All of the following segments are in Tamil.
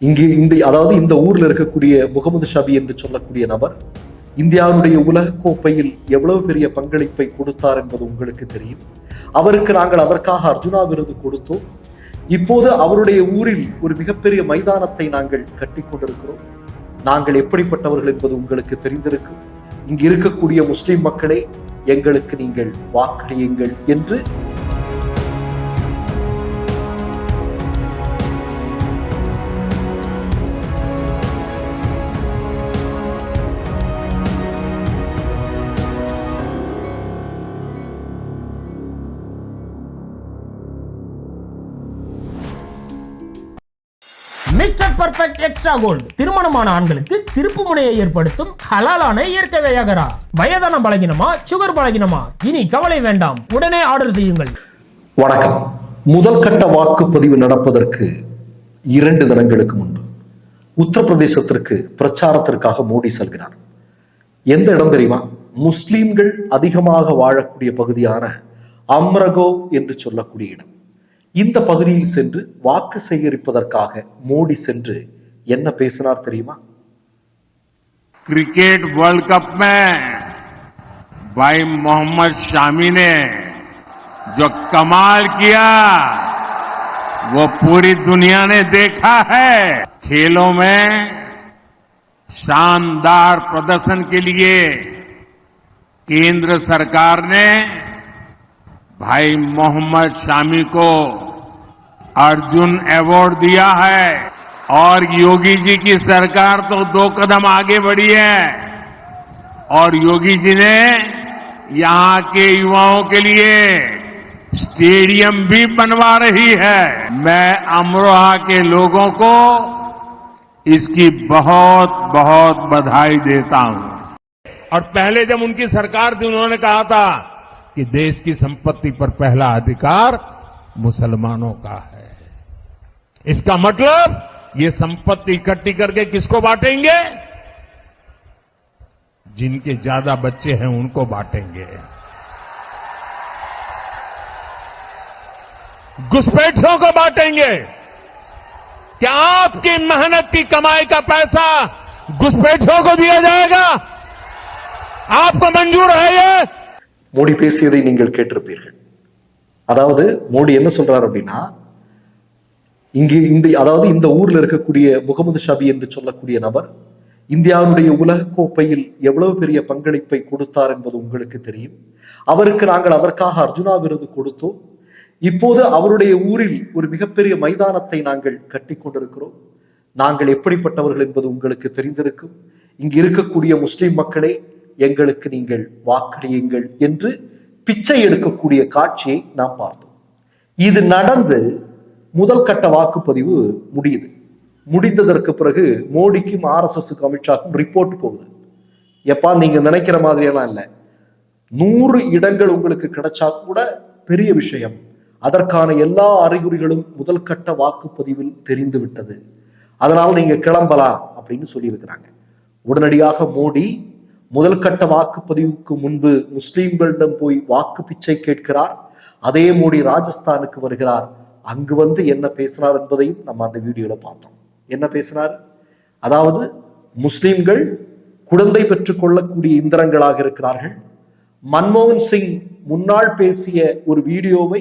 இங்கு இந்த அதாவது இந்த ஊர்ல இருக்கக்கூடிய முகமது ஷபி என்று சொல்லக்கூடிய நபர் இந்தியாவுடைய உலக கோப்பையில் எவ்வளவு பெரிய பங்களிப்பை கொடுத்தார் என்பது உங்களுக்கு தெரியும். அவருக்கு நாங்கள் அதற்காக அர்ஜுனா விருது கொடுத்தோம். இப்போது அவருடைய ஊரில் ஒரு மிகப்பெரிய மைதானத்தை நாங்கள் கட்டி கொண்டிருக்கிறோம். நாங்கள் எப்படிப்பட்டவர்கள் என்பது உங்களுக்கு தெரிந்திருக்கும் இங்கு இருக்கக்கூடிய முஸ்லிம் மக்களே எங்களுக்கு நீங்கள் வாக்களியுங்கள் என்று பர்ஃபெக்ட் எக்ஸ்ட்ரா கோல்டு திருமணமான ஆண்களுக்கு திருப்பு முனையை ஏற்படுத்தும் ஹலாலான இயற்கை வையகரா. வயதான பலகினமா சுகர் பலகினமா? இனி கவலை வேண்டாம். உடனே ஆர்டர் செய்யுங்கள். வணக்கம். முதல் கட்ட வாக்குப்பதிவு நடப்பதற்கு இரண்டு தினங்களுக்கு முன்பு உத்தரப்பிரதேசத்திற்கு பிரச்சாரத்திற்காக மோடி செல்கிறார். எந்த இடம் தெரியுமா? முஸ்லிம்கள் அதிகமாக வாழக்கூடிய பகுதியான அம்ரகோ என்று சொல்லக்கூடிய இடம். இந்த பகுதியில் சென்று வாக்கு சேகரிப்பதற்காக மோடி சென்று என்ன பேசினார் தெரியுமா क्रिकेट वर्ल्ड कप में भाई मोहम्मद शामी ने जो कमाल किया वो पूरी दुनिया ने देखा है खेलों में शानदार प्रदर्शन के लिए केंद्र सरकार ने भाई मोहम्मद शामी को अर्जुन अवार्ड दिया है। और योगी जी की सरकार तो दो कदम आगे बढ़ी है। और योगी जी ने यहाँ के युवाओं के लिए स्टेडियम भी बनवा रही है। मैं अमरोहा के लोगों को इसकी बहुत बहुत बधाई देता हूँ। और पहले जब उनकी सरकार थी, उन्होंने कहा था कि देश की संपत्ति पर पहला अधिकार मुसलमानों का है। इसका मतलब ये संपत्ति इकट्ठी करके किसको बांटेंगे जिनके ज्यादा बच्चे हैं उनको बांटेंगे घुसपैठियों को बांटेंगे क्या आपकी मेहनत की कमाई का पैसा घुसपैठियों को दिया जाएगा आपको मंजूर है ये மோடி பேசியதை நீங்கள் கேட்டிருப்பீர்கள் அதாவது மோடி என்ன சொல்றார் அப்படின்னா இங்கு இந்த அதாவது இந்த ஊர்ல இருக்கக்கூடிய முகமது ஷபி என்று சொல்லக்கூடிய நபர் இந்தியாவுடைய உலக கோப்பையில் எவ்வளவு பெரிய பங்களிப்பை கொடுத்தார் என்பது உங்களுக்கு தெரியும். அவருக்கு நாங்கள் அதற்காக அர்ஜுனா விருது கொடுத்தோம். இப்போது அவருடைய ஊரில் ஒரு மிகப்பெரிய மைதானத்தை நாங்கள் கட்டி கொண்டிருக்கிறோம். நாங்கள் எப்படிப்பட்டவர்கள் என்பது உங்களுக்கு தெரிந்திருக்கும். இங்கு இருக்கக்கூடிய முஸ்லிம் மக்களே எங்களுக்கு நீங்கள் வாக்களியுங்கள் என்று பிச்சை எடுக்கக்கூடிய காட்சியை நாம் பார்த்தோம். இது நடந்து முதல் கட்ட வாக்குப்பதிவு முடியுது. முடிந்ததற்கு பிறகு மோடிக்கும் ஆர்எஸ்எஸ்க்கும் அமித்ஷாக்கும் ரிப்போர்ட் போகுது. எப்பா நீங்க நினைக்கிற மாதிரியெல்லாம் இல்லை. நூறு இடங்கள் உங்களுக்கு கிடைச்சா கூட பெரிய விஷயம். அதற்கான எல்லா அறிகுறிகளும் முதல் கட்ட வாக்குப்பதிவில் தெரிந்து விட்டது. அதனால் நீங்க கிளம்பலாம் அப்படின்னு சொல்லியிருக்கிறாங்க. உடனடியாக மோடி முதல் கட்ட வாக்குப்பதிவுக்கு முன்பு முஸ்லீம்களிடம் போய் வாக்கு பிச்சை கேட்கிறார். அதே மோடி ராஜஸ்தானுக்கு வருகிறார். அங்கு வந்து என்ன பேசினார் என்பதையும் நம்ம அந்த வீடியோல பார்த்தோம். என்ன பேசினார்? அதாவது முஸ்லிம்கள் குழந்தை பெற்றுக் கொள்ளக்கூடிய இந்திரங்களாக இருக்கிறார்கள். மன்மோகன் சிங் முன்னாள் பேசிய ஒரு வீடியோவை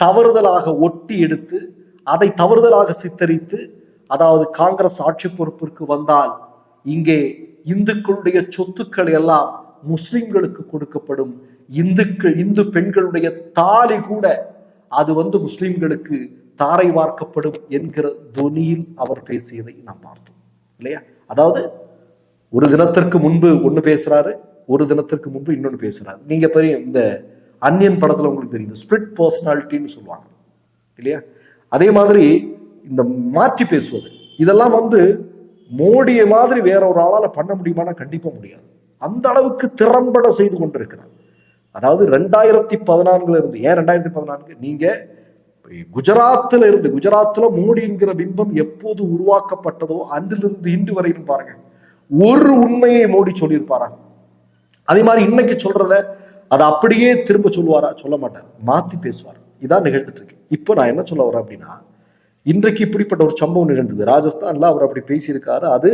தவறுதலாக ஒட்டி எடுத்து அதை தவறுதலாக சித்தரித்து அதாவது காங்கிரஸ் ஆட்சி பொறுப்பிற்கு வந்தால் இங்கே இந்துக்களுடைய சொத்துக்கள் எல்லாம் முஸ்லிம்களுக்கு கொடுக்கப்படும். இந்துக்கள் இந்து பெண்களுடைய தாலி கூட அது வந்து முஸ்லிம்களுக்கு தாரை வார்க்கப்படும் என்கிற துனியில் அவர் பேசியதை நாம் பார்த்தோம். இல்லையா? அதாவது ஒரு தினத்திற்கு முன்பு ஒண்ணு பேசுறாரு ஒரு தினத்திற்கு முன்பு இன்னொன்னு பேசுறாரு. நீங்க பெரிய இந்த அன்னியன் படத்துல உங்களுக்கு தெரியும். ஸ்பிரிட் பர்சனாலிட்டின்னு சொல்லுவாங்க. இல்லையா? அதே மாதிரி இந்த மாற்றி பேசுவது. இதெல்லாம் வந்து மோடியை மாதிரி வேற ஒரு ஆளால பண்ண முடியுமானா கண்டிப்பா முடியாது. அந்த அளவுக்கு திறம்பட செய்து கொண்டிருக்கிறார். அதாவது ரெண்டாயிரத்தி பதினான்குல இருந்து ஏன் ரெண்டாயிரத்தி பதினான்கு? நீங்க குஜராத்தில் இருந்து குஜராத்தில் மோடி என்கிற பிம்பம் எப்போது உருவாக்கப்பட்டதோ அன்றிலிருந்து இன்று வரையிலும் பாருங்க. ஒரு உண்மையை மோடி சொல்லியிருப்பாரா? அதே மாதிரி இன்னைக்கு சொல்றத அதை அப்படியே திரும்ப சொல்லுவாரா? சொல்ல மாட்டார். மாத்தி பேசுவார். இதான் நிகழ்ந்துட்டு இருக்கு. இப்போ நான் என்ன சொல்ல வரேன் அப்படின்னா இன்றைக்கு இப்படிப்பட்ட ஒரு சம்பவம் நிகழ்ந்தது. ராஜஸ்தான்ல அவர் அப்படி பேசியிருக்காரு. அது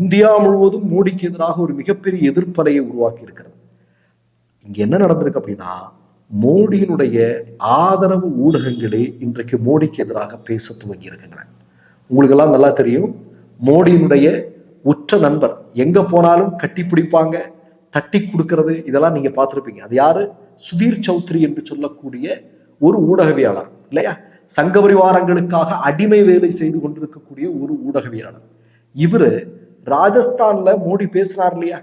இந்தியா முழுவதும் மோடிக்கு எதிராக ஒரு மிகப்பெரிய எதிர்ப்பலையை உருவாக்கி இருக்கிறது இங்க என்ன நடந்திருக்கு அப்படின்னா மோடியினுடைய ஆதரவு ஊடகங்களே இன்றைக்கு மோடிக்கு எதிராக பேச துவங்கி இருக்கின்றன. உங்களுக்கு எல்லாம் நல்லா தெரியும் மோடியினுடைய உற்ற நண்பர் எங்க போனாலும் கட்டி பிடிப்பாங்க தட்டி கொடுக்கறது இதெல்லாம் நீங்க பார்த்திருப்பீங்க. அது யாரு? சுதீர் சௌத்ரி என்று சொல்லக்கூடிய ஒரு ஊடகவியாளர் இல்லையா? சங்க பரிவாரங்களுக்காக அடிமை வேலை செய்து கொண்டிருக்கக்கூடிய ஒரு ஊடகவியாளர் இவரு ராஜஸ்தான்ல மோடி பேசுறார் இல்லையா?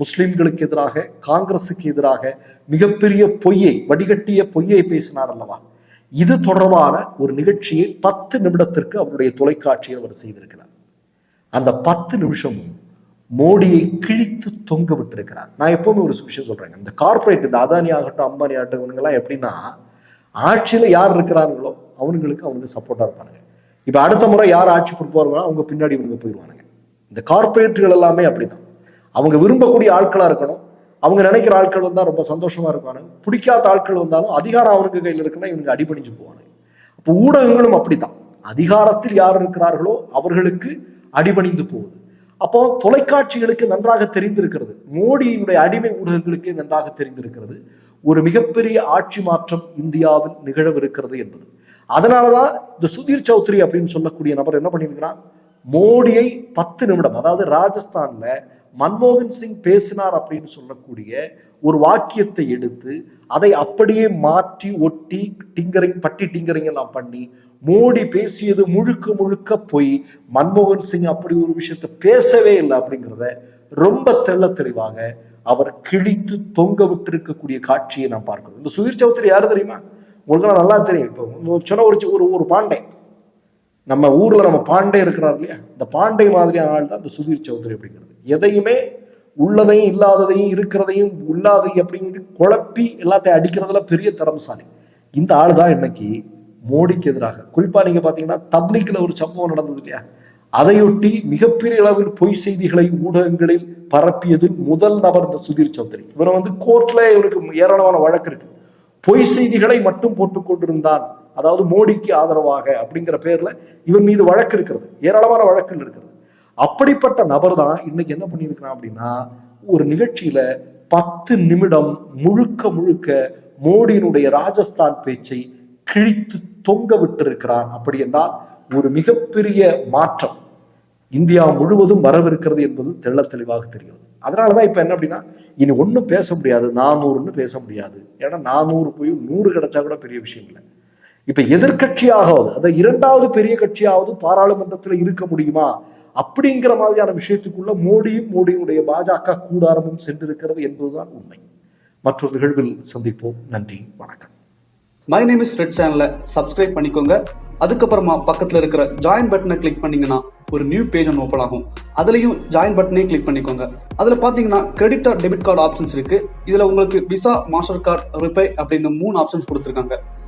முஸ்லிம்களுக்கு எதிராக காங்கிரசுக்கு எதிராக மிகப்பெரிய பொய்யை வடிகட்டிய பொய்யை பேசினார் அல்லவா? இது தொடர்பான ஒரு நிகழ்ச்சியை பத்து நிமிடத்திற்கு அவருடைய தொலைக்காட்சியில் அவர் செய்திருக்கிறார். அந்த பத்து நிமிஷமும் மோடியை கிழித்து தொங்க விட்டிருக்கிறார். நான் எப்பவுமே ஒரு விஷயம் சொல்றேங்க. இந்த கார்ப்பரேட் இந்த அதானி ஆகட்டும் அம்பானி ஆகட்டும் இவங்கெல்லாம் எப்படின்னா ஆட்சியில யார் இருக்கிறாங்களோ அவனுங்களுக்கு அவங்க சப்போர்ட்டா இருப்பானுங்க. இப்ப அடுத்த முறை யார் ஆட்சி பொறுப்பார்களோ அவங்க பின்னாடி இவங்க போயிடுவானுங்க. இந்த கார்ப்பரேட்டுகள் எல்லாமே அப்படிதான் அவங்க விரும்பக்கூடிய ஆட்களாக இருக்கணும். அவங்க நினைக்கிற ஆட்கள் வந்தால் ரொம்ப சந்தோஷமா இருப்பானுங்க பிடிக்காத ஆட்கள் வந்தாலும் அதிகாரம் அவனுக்கு கையில் இருக்குன்னா இவனுக்கு அடிபணிஞ்சு போவானுங்க அப்போ ஊடகங்களும் அப்படித்தான். அதிகாரத்தில் யார் இருக்கிறார்களோ அவர்களுக்கு அடிபணிந்து போகுது. அப்போ தொலைக்காட்சிகளுக்கு நன்றாக தெரிந்திருக்கிறது. மோடியினுடைய அடிமை ஊடகங்களுக்கு நன்றாக தெரிந்திருக்கிறது. ஒரு மிகப்பெரிய ஆட்சி மாற்றம் இந்தியாவில் நிகழவிருக்கிறது என்பது. அதனாலதான் இந்த சுதீர் சௌத்ரி அப்படின்னு சொல்லக்கூடிய நபர் என்ன பண்ணியிருக்கிறான் மோடியை பத்து நிமிடம் அதாவது ராஜஸ்தான்ல மன்மோகன் சிங் பேசினார் அப்படின்னு சொல்லக்கூடிய ஒரு வாக்கியத்தை எடுத்து அதை அப்படியே மாற்றி ஒட்டி டிங்கரிங் பட்டி டிங்கரிங் எல்லாம் பண்ணி மோடி பேசியது முழுக்க முழுக்க போய் மன்மோகன் சிங் அப்படி ஒரு விஷயத்த பேசவே இல்லை அப்படிங்கிறத ரொம்ப தெள்ள தெளிவாக அவர் கிழித்து தொங்க விட்டிருக்கக்கூடிய காட்சியை நான் பார்க்கிறோம் இந்த சுதீர் சௌத்ரி யாரு தெரியுமா? உங்களுக்கு நல்லா தெரியும். இப்போ சொன்ன ஒரு ஒரு ஒரு பாண்டே. நம்ம ஊர்ல நம்ம பாண்டே இருக்கிறார் இல்லையா? இந்த பாண்டே மாதிரியான ஆள் தான் இந்த சுதீர் சௌத்ரி அப்படிங்கிறது. எதையுமே உள்ளதையும் இல்லாததையும் இருக்கிறதையும் இல்லாதை அப்படின்னு குழப்பி எல்லாத்தையும் அடிக்கிறதுல பெரிய திறமசாலி. இந்த ஆள் தான் இன்னைக்கு மோடிக்கு எதிராக. குறிப்பா நீங்க பாத்தீங்கன்னா தப்லீக்ல ஒரு சம்பவம் நடந்தது இல்லையா? அதையொட்டி மிகப்பெரிய அளவில் பொய் செய்திகளை ஊடகங்களில் பரப்பியது முதல் நபர் இந்த சுதீர் சௌத்ரி. இவரை வந்து கோர்ட்ல இவருக்கு ஏராளமான வழக்கு இருக்கு. பொய் செய்திகளை மட்டும் போட்டுக் கொண்டிருந்தான் அதாவது மோடிக்கு ஆதரவாக அப்படிங்கிற பேர்ல இவன் மீது வழக்கு இருக்கிறது. ஏராளமான வழக்குகள் இருக்கிறது. அப்படிப்பட்ட நபர் தான் இன்னைக்கு என்ன பண்ணியிருக்கிறான் அப்படின்னா ஒரு நிகழ்ச்சியில பத்து நிமிடம் முழுக்க முழுக்க மோடியினுடைய ராஜஸ்தான் பேச்சை கிழித்து தொங்க விட்டிருக்கிறான். அப்படி என்றால் ஒரு மிகப்பெரிய மாற்றம். இந்தியா முழுவதும் வரவிருக்கிறது என்பது தெள்ள தெளிவாக தெரிகிறது. அதனாலதான் இப்ப என்ன அப்படின்னா இனி ஒண்ணும் பேச முடியாது. நானூறுன்னு பேச முடியாது. ஏன்னா நானூறு போய் நூறு கிடைச்சா கூட பெரிய விஷயம் இல்லை. இப்ப எதிர்கட்சியாகவது அந்த இரண்டாவது பெரிய கட்சியாவது பாராளுமன்றத்தில் இருக்க முடியுமா? அப்படிங்கிற மாதிரியான விஷயத்துக்குள்ள மோடியும் மோடியினுடைய பாஜக கூடாரமும் சென்றிருக்கிறது என்பதுதான் உண்மை. மற்றொரு நிகழ்வில் சந்திப்போம். நன்றி வணக்கம். மை நேம் இஸ் ரெட் சேனலை சப்ஸ்கிரைப் பண்ணிக்கோங்க. அதுக்கப்புறமா பக்கத்துல இருக்கிற ஜாயின் பட்டனை கிளிக் பண்ணீங்கன்னா ஒரு நியூ பேஜ் ஒன்று ஓப்பன் ஆகும். அதுலயும் ஜாயின் பட்டனே கிளிக் பண்ணிக்கோங்க. அதுல பாத்தீங்கன்னா கிரெடிட் டெபிட் கார்டு ஆப்ஷன்ஸ் இருக்கு. இதுல உங்களுக்கு விசா மாஸ்டர் கார்டு ரிப்பே அப்படின்னு மூணு ஆப்ஷன்ஸ் கொடுத்துருக்காங்க.